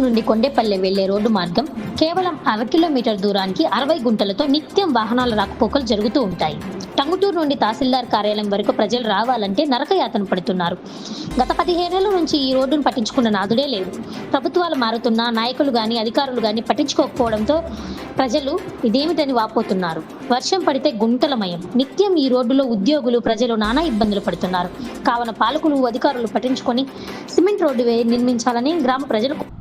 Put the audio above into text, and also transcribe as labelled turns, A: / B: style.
A: నుండి కొండేపల్లి వెళ్ళే రోడ్డు మార్గం కేవలం అర కిలోమీటర్ దూరానికి అరవై గుంటలతో నిత్యం వాహనాల రాకపోకలు జరుగుతూ ఉంటాయి. టంగుటూరు నుండి తహసీల్దార్ కార్యాలయం వరకు ప్రజలు రావాలంటే నరకయాతన పడుతున్నారు. గత పదిహేనేళ్ళ నుంచి ఈ రోడ్డును పట్టించుకున్న నాదుడే లేదు ప్రభుత్వాలు మారుతున్నా నాయకులు గాని అధికారులు గాని పట్టించుకోకపోవడంతో ప్రజలు ఇదేమిటని వాపోతున్నారు. వర్షం పడితే గుంటలమయం. నిత్యం ఈ రోడ్డులో ఉద్యోగులు ప్రజలు నానా ఇబ్బందులు పడుతున్నారు. కావున పాలకులు అధికారులు పట్టించుకొని సిమెంట్ రోడ్డు వే- నిర్మించాలని గ్రామ ప్రజలు